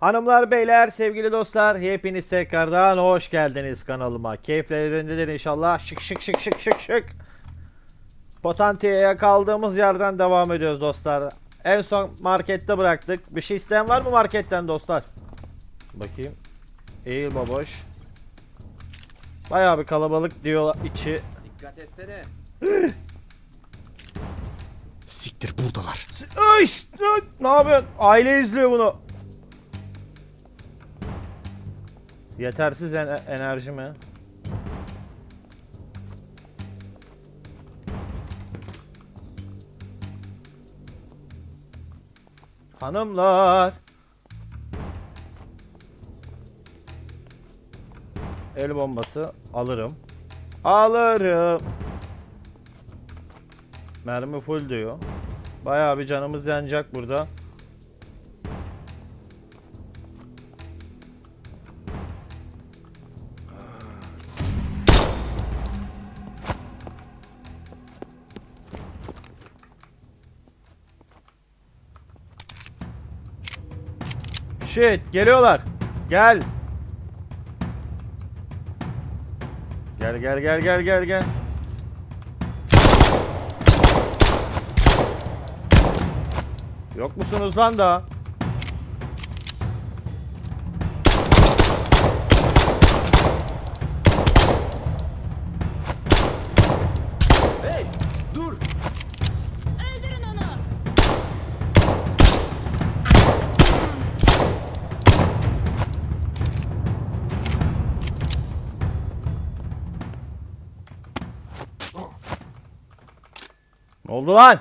Hanımlar, beyler, sevgili dostlar, hepiniz tekrardan hoş geldiniz kanalıma. Keyiflerindedir inşallah. Şık şık şık şık şık şık. Potantiyeye kaldığımız yerden devam ediyoruz dostlar. En son markette bıraktık. Bir şey isteyen var mı marketten dostlar? Bakayım. Eğil baboş. Bayağı bir kalabalık diyor içi. Dikkat etsene. Siktir buradalar. Ay, ne yapıyorsun? Aile izliyor bunu. Yetersiz en- enerji mi? Hanımlar. El bombası alırım. Alırım. Mermi full diyor. Bayağı bir canımız yanacak burada. Shit, geliyorlar. Gel. Gel gel gel gel gel gel. Yok musunuz lan da? Ne oldu lan?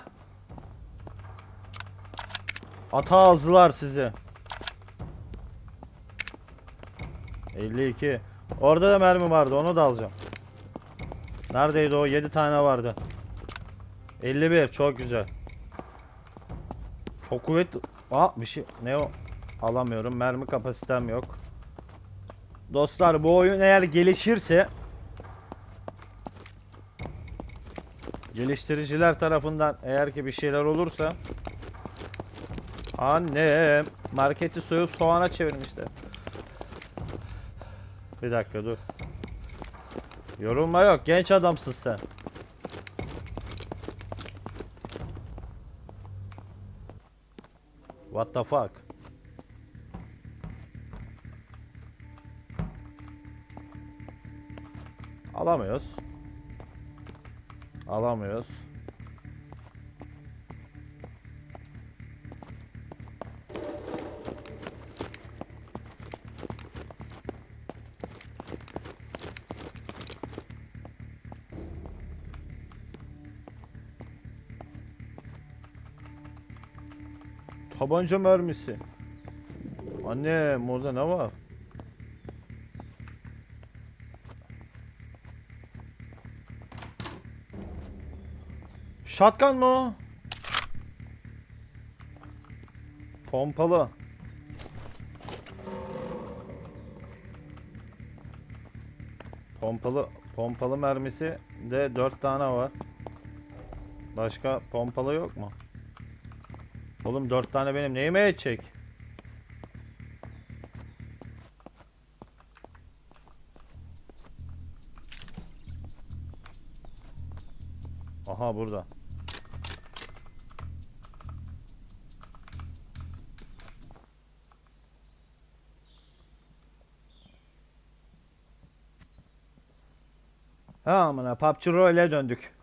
Ata ağızlılar sizi. 52. Orada da mermi vardı onu da alacağım. Neredeydi o? 7 tane vardı. 51 çok güzel. Çok kuvvetli. Aa bir şey ne o? Alamıyorum. Mermi kapasitem yok. Dostlar bu oyun eğer gelişirse geliştiriciler tarafından eğer ki bir şeyler olursa Annem marketi soyup soğana çevirmişler. Bir dakika dur. Yorulma yok genç adamsın sen. What the fuck? Alamıyoruz. Alamıyoruz. Tabanca mermisi. Anne orada ne var? Shotgun mı o? Pompalı. Pompalı pompalı mermisi de 4 tane var. Başka pompalı yok mu? Oğlum 4 tane benim neyime yetecek? Aha burada. Ha amına PUBG Royale'e döndük.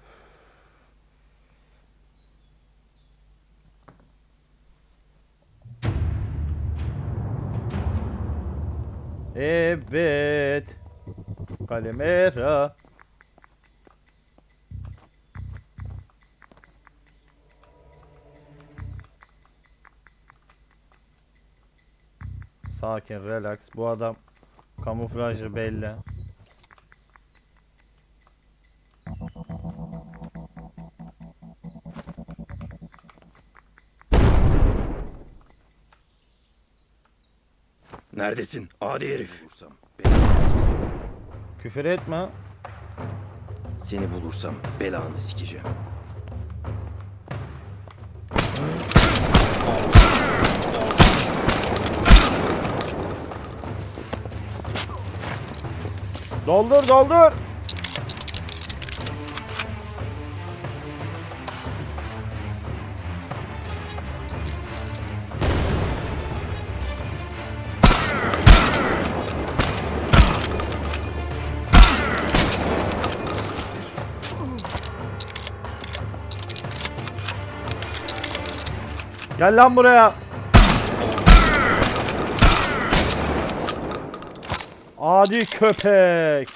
Evet. Kalemera. Sakin, relax. Bu adam kamuflajı belli. Neredesin? Adi herif. Bulursam Küfür etme. Seni bulursam belanı sikeceğim. Doldur doldur. Gel lan buraya. Adi köpek.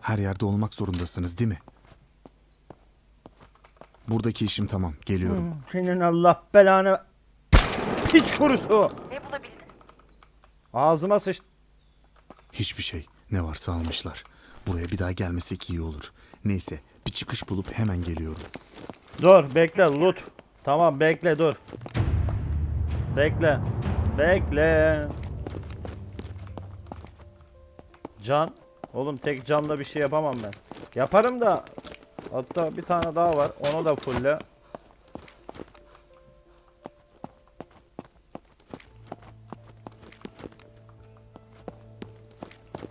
Her yerde olmak zorundasınız değil mi? Buradaki işim tamam. Geliyorum. Senin Allah belanı. Hiç kurusu. Ne bulabildin? Ağzıma sıç. Hiçbir şey. Ne varsa almışlar. Buraya bir daha gelmesek iyi olur. Neyse bir çıkış bulup hemen geliyorum. Dur bekle loot. Tamam bekle dur. Bekle. Bekle. Can. Oğlum tek canla bir şey yapamam ben. Yaparım da. Hatta bir tane daha var. Onu da fulle.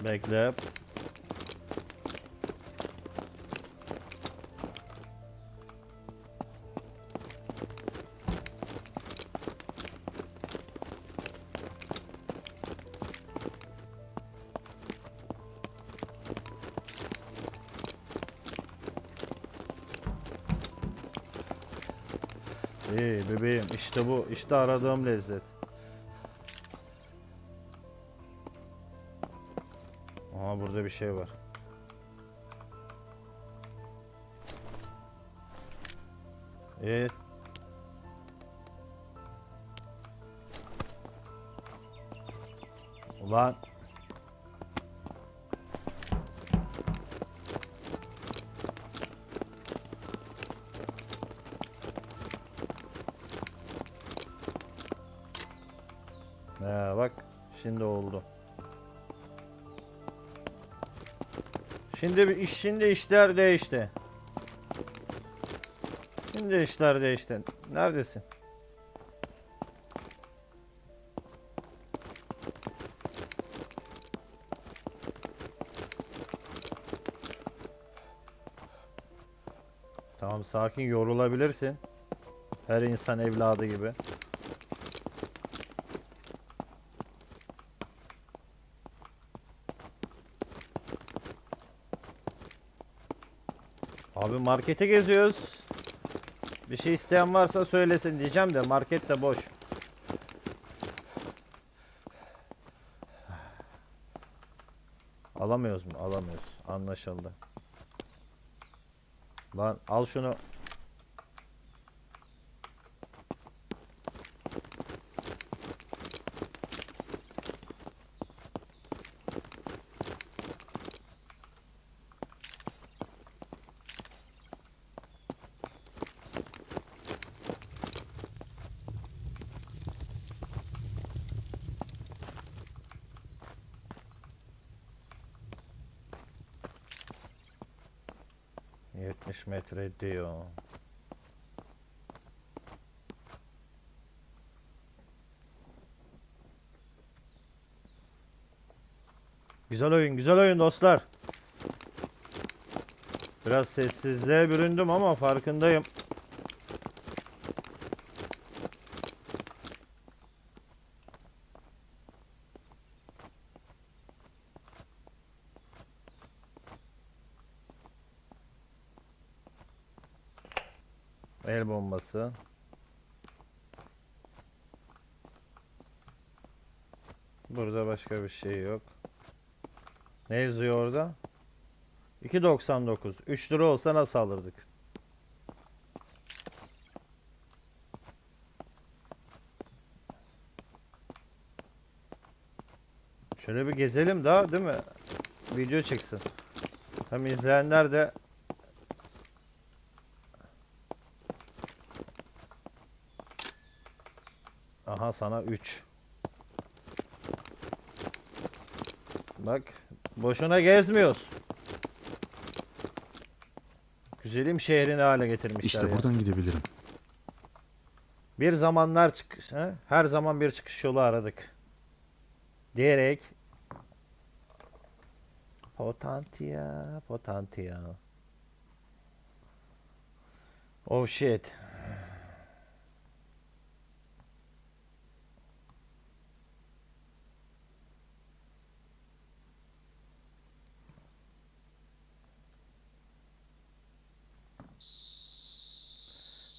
Bekle. İyi bebeğim işte bu işte aradığım lezzet. Aha burada bir şey var. Evet. Ulan. He bak şimdi oldu. Şimdi iş şimdi işler değişti. Şimdi işler değişti. Neredesin? Tamam sakin yorulabilirsin. Her insan evladı gibi. Markete geziyoruz. Bir şey isteyen varsa söylesin diyeceğim de market de boş. Alamıyoruz mu? Alamıyoruz. Anlaşıldı. Lan al şunu. ...70 metre diyor. Güzel oyun, güzel oyun dostlar. Biraz sessizliğe büründüm ama farkındayım. El bombası. Burada başka bir şey yok. Ne yazıyor orada? 2.99. 3 lira olsa nasıl alırdık? Şöyle bir gezelim daha değil mi? Video çıksın. Hem izleyenler de Aha sana 3. Bak boşuna gezmiyoruz. Güzelim şehrini hale getirmişler İşte ya. buradan gidebilirim. Bir zamanlar çıkış, he? her zaman bir çıkış yolu aradık. Diyerek Potantia, potantia. Oh shit.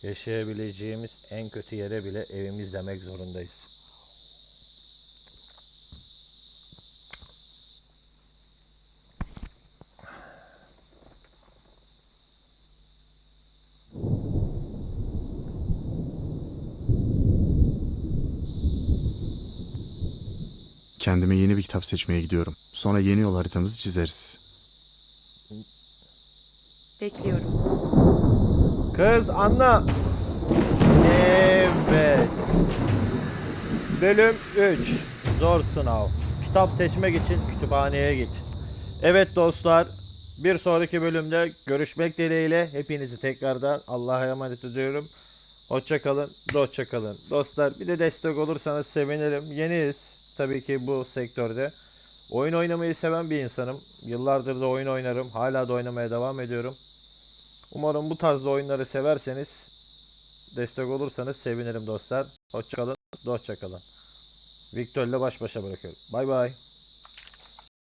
Yaşayabileceğimiz en kötü yere bile evimiz demek zorundayız. Kendime yeni bir kitap seçmeye gidiyorum. Sonra yeni yol haritamızı çizeriz. Bekliyorum. Kız anla. Evet. Bölüm 3. Zor sınav. Kitap seçmek için kütüphaneye git. Evet dostlar. Bir sonraki bölümde görüşmek dileğiyle hepinizi tekrardan Allah'a emanet ediyorum. Hoşça kalın, hoşça kalın. Dostlar bir de destek olursanız sevinirim. Yeniyiz tabii ki bu sektörde. Oyun oynamayı seven bir insanım. Yıllardır da oyun oynarım. Hala da oynamaya devam ediyorum. Umarım bu tarzda oyunları severseniz destek olursanız sevinirim dostlar. Hoşçakalın, hoşçakalın. Victor ile baş başa bırakıyorum. Bay bay.